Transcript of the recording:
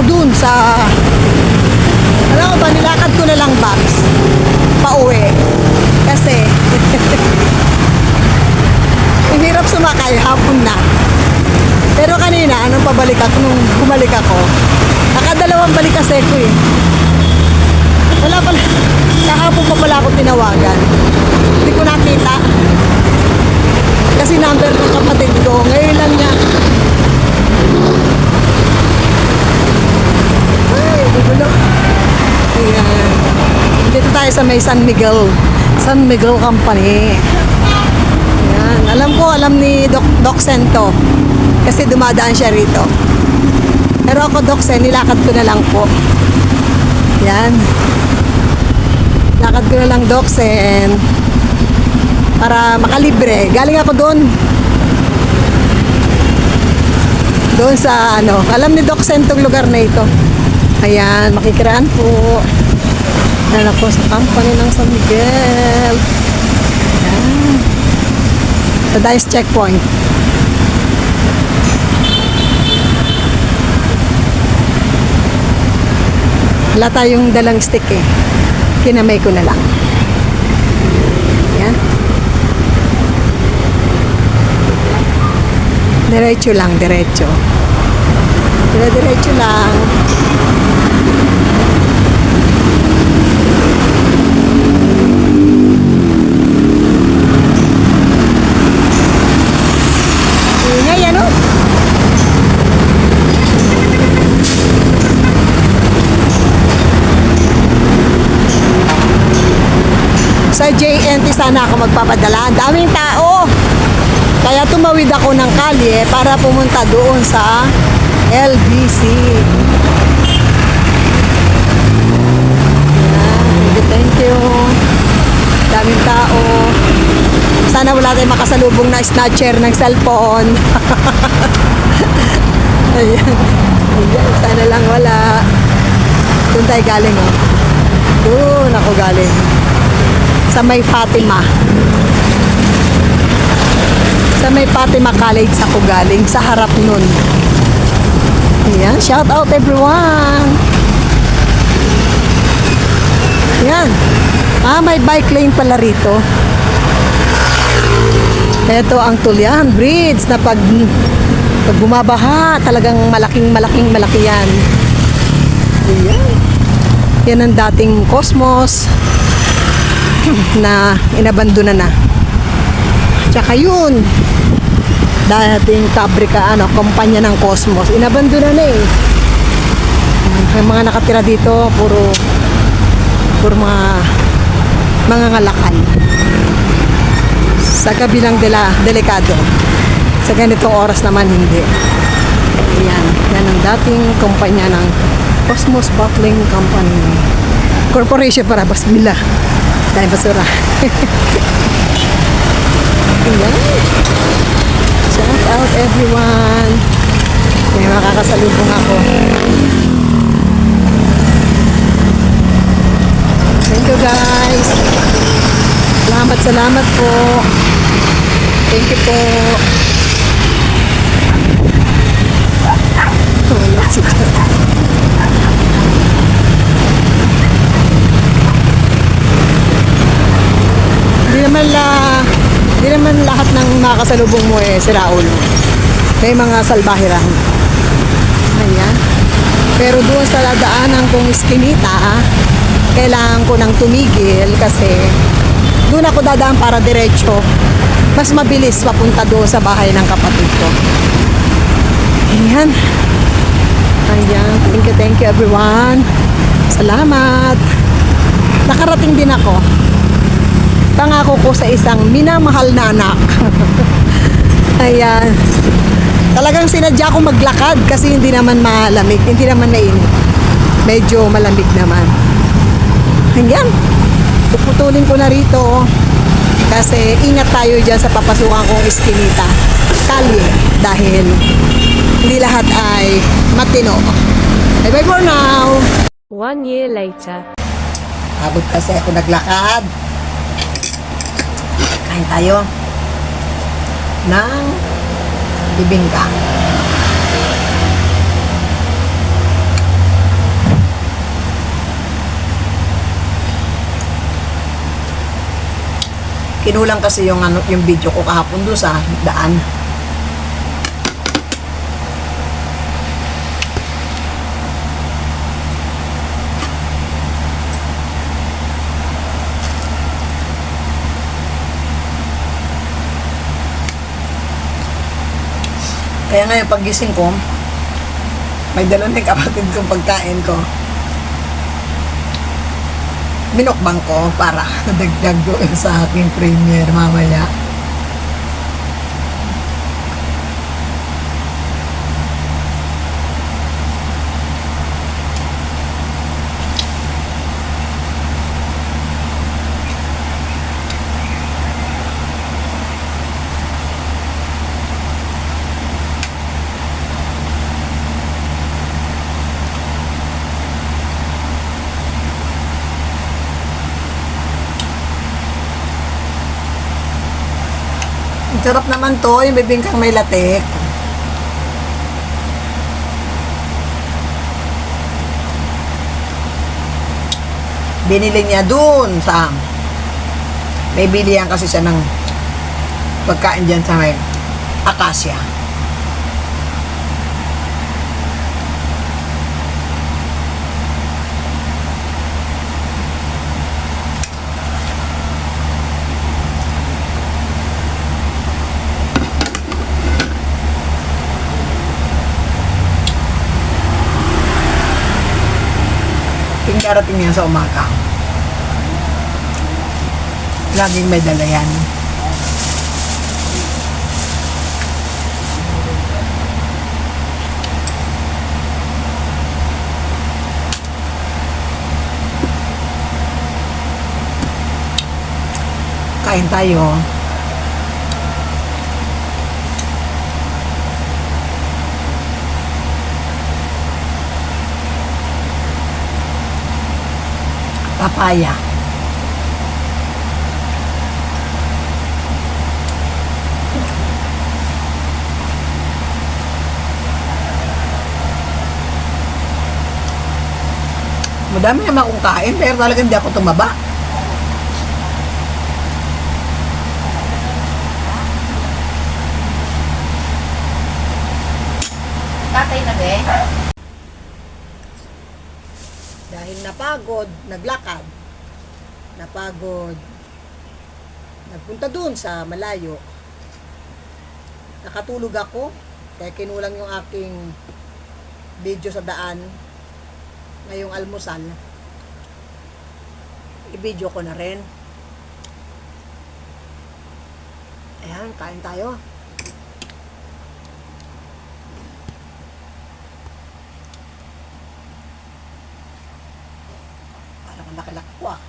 Kaya, alam mo ba, nilakad ko na lang box. Pauwi. Kasi, hirap sumakay, hapon na. Pero kanina, anong pabalik ako, nung bumalik ako, nakadalawang balik kasi ko eh. Wala pala, kahapon pa pala ako tinawagan. Hindi ko nakita. Kasi number ng kapatid ko, ngayon lang niya. Gulo. Ayan. Dito tayo sa may San Miguel. San Miguel Company. Ayan. Alam ko, alam ni Doc, Doc Sento. Kasi dumadaan siya rito. Pero ako, Doc Sen, nilakad ko na lang po. Yan. Lakad ko na lang, Doc Sen. Para makalibre. Galing ako doon. Doon sa ano, alam ni Doc Sen tong lugar na ito. Ayan, makikiraan po. Yan ako sa company ng San Miguel. Ayan. Sa Dice Checkpoint. Wala tayong dalang stick eh. Kinamay ko na lang. Yan. Diretso lang, diretso. Dire-diretso lang. Ingay, ano? Sa JNT sana ako magpapadala. Ang daming tao. Kaya tumawid ako ng kalye para pumunta doon sa LBC. Ayan, thank you, thank you. Daming tao. Sana wala tayong makasalubong na snatcher ng cellphone. Ayan. Ayan, sana lang wala. Doon tayo galing, oh. Doon ako galing. Sa may Fatima. Sa may Fatima College ako galing. Sa harap nun. Ayan, shout out everyone. Ayan. Ah, may bike lane pala rito. Ito ang Tulyan Bridge na pag, pag bumabaha, talagang malaking malaking malaki yan. Ayan. Yan ang dating Cosmos na inabandona na. Tsaka yun, dating kabrika, ano, kumpanya ng Cosmos, inabandona na eh. Ang mga nakatira dito, puro, puro mga, mga ngalakan. Sa kabilang dela, delikado. Sa ganitong oras naman, hindi. Yan, yan ang dating kumpanya ng Cosmos Bottling Company. Corporation para basmila. Dahil basura. Ayan. Shout out everyone. May makakasalubong ako. Thank you guys. Salamat, salamat po. Thank you po. Wala si Hindi naman la Hindi naman lahat ng makakasalubong mo eh si Raul. May mga salbahe lang. Ayan. Pero doon sa dadaanan kong iskinita, kailangan ko nang tumigil kasi doon ako dadaan para diretso. Mas mabilis papunta doon sa bahay ng kapatid ko. Ayan. Ayan. Thank you, thank you everyone. Salamat. Nakarating din ako pangako ko sa isang minamahal na anak. Ayan. Talagang sinadya ko maglakad kasi hindi naman malamig, hindi naman mainit. Medyo malamig naman. Ayan. Puputulin ko na rito kasi ingat tayo dyan sa papasukan kong iskinita. Kalye dahil hindi lahat ay matino. Bye bye for now. One year later. Abot kasi ako naglakad. Kain tayo ng bibingka. Kinulang kasi yung ano yung video ko kahapon do sa daan. Kaya ngayon paggising ko, may dala na kapatid kong pagkain ko. Minukbang ko para dagdag doon sa aking premiere mamaya. Sarap naman to, yung bibingkang may latik. Binili niya dun sa may bilihan kasi siya ng pagkain dyan sa may akasya. Darating niya sa umaga. Laging may dala yan. Kain tayo. Papaya. Madami naman akong kain, pero talagang hindi ako tumaba. Tatay na be? Dahil napagod, naglakad. Napagod. Nagpunta dun sa malayo. Nakatulog ako. Kaya kinulang yung aking video sa daan. Ngayong almusal. I-video ko na rin. Ayan, kain tayo. Ang laki-laki ko ah.